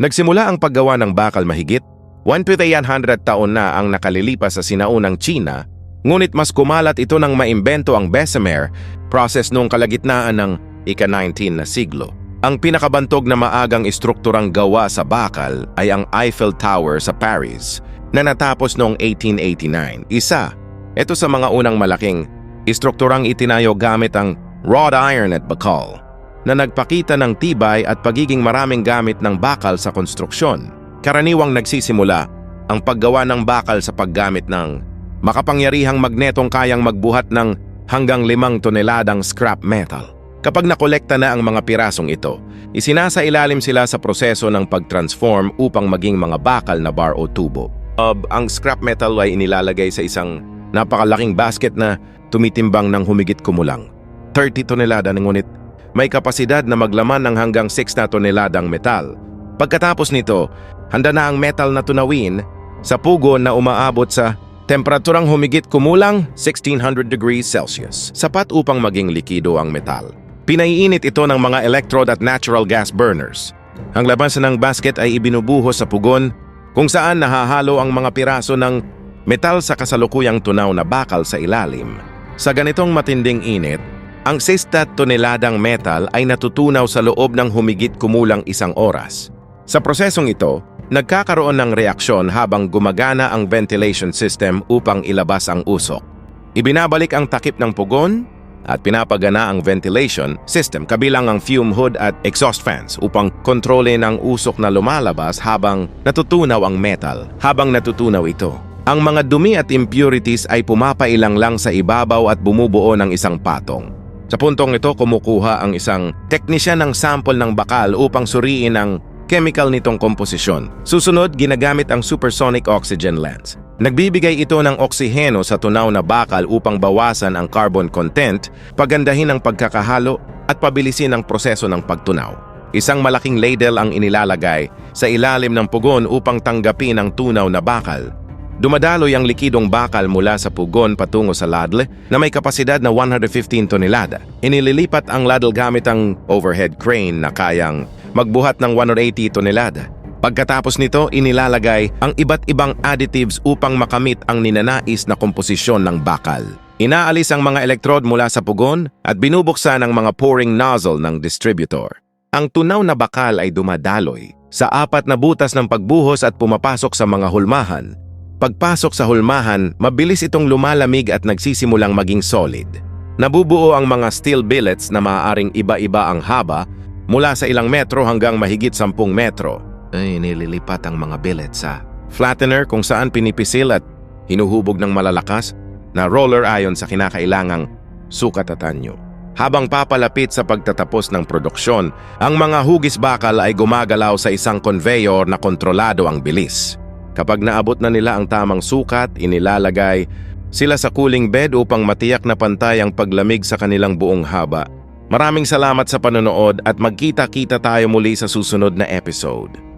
Nagsimula ang paggawa ng bakal mahigit 1,100 taon na ang nakalilipas sa sinaunang China, ngunit mas kumalat ito nang maimbento ang Bessemer, process noong kalagitnaan ng ika-19 na siglo. Ang pinakabantog na maagang istrukturang gawa sa bakal ay ang Eiffel Tower sa Paris na natapos noong 1889. Isa, ito sa mga unang malaking istrukturang itinayo gamit ang wrought iron at bakal na nagpakita ng tibay at pagiging maraming gamit ng bakal sa konstruksyon. Karaniwang nagsisimula ang paggawa ng bakal sa paggamit ng makapangyarihang magnetong kayang magbuhat ng hanggang limang toneladang scrap metal. Kapag nakolekta na ang mga pirasong ito, isinasa ilalim sila sa proseso ng pag-transform upang maging mga bakal na bar o tubo. Ab, ang scrap metal ay inilalagay sa isang napakalaking basket na tumitimbang ng humigit kumulang 30 tonelada ngunit may kapasidad na maglaman ng hanggang 6 na toneladang metal. Pagkatapos nito, handa na ang metal na tunawin sa pugon na umaabot sa temperaturang humigit kumulang 1600 degrees Celsius, sapat upang maging likido ang metal. Pinaiinit ito ng mga electrode at natural gas burners. Ang labasan ng basket ay ibinubuhos sa pugon kung saan nahahalo ang mga piraso ng metal sa kasalukuyang tunaw na bakal sa ilalim. Sa ganitong matinding init, ang 6 toneladang metal ay natutunaw sa loob ng humigit kumulang isang oras. Sa prosesong ito, nagkakaroon ng reaksyon habang gumagana ang ventilation system upang ilabas ang usok. Ibinabalik ang takip ng pugon at pinapagana ang ventilation system kabilang ang fume hood at exhaust fans upang kontrolin ang usok na lumalabas habang natutunaw ang metal habang natutunaw ito. Ang mga dumi at impurities ay pumapailang lang sa ibabaw at bumubuo ng isang patong. Sa puntong ito, kumukuha ang isang teknisyan ng sample ng bakal upang suriin ang chemical nitong komposisyon. Susunod, ginagamit ang supersonic oxygen lens. Nagbibigay ito ng oksiheno sa tunaw na bakal upang bawasan ang carbon content, pagandahin ang pagkakahalo at pabilisin ang proseso ng pagtunaw. Isang malaking ladle ang inilalagay sa ilalim ng pugon upang tanggapin ang tunaw na bakal Dumadaloy ang likidong bakal mula sa pugon patungo sa ladle na may kapasidad na 115 tonelada. Inililipat ang ladle gamit ang overhead crane na kayang magbuhat ng 180 tonelada. Pagkatapos nito, inilalagay ang iba't ibang additives upang makamit ang ninanais na komposisyon ng bakal. Inaalis ang mga elektrod mula sa pugon at binubuksan ang mga pouring nozzle ng distributor. Ang tunaw na bakal ay dumadaloy sa apat na butas ng pagbuhos at pumapasok sa mga hulmahan Pagpasok sa hulmahan, mabilis itong lumalamig at nagsisimulang maging solid. Nabubuo ang mga steel billets na maaaring iba-iba ang haba mula sa ilang metro hanggang mahigit 10 metro. Ay, nililipat ang mga billets sa flattener kung saan pinipisil at hinuhubog ng malalakas na roller ayon sa kinakailangang sukat at anyo. Habang papalapit sa pagtatapos ng produksyon, ang mga hugis bakal ay gumagalaw sa isang conveyor na kontrolado ang bilis. Kapag naabot na nila ang tamang sukat, inilalagay sila sa cooling bed upang matiyak na pantay ang paglamig sa kanilang buong haba. Maraming salamat sa panonood at magkita-kita tayo muli sa susunod na episode.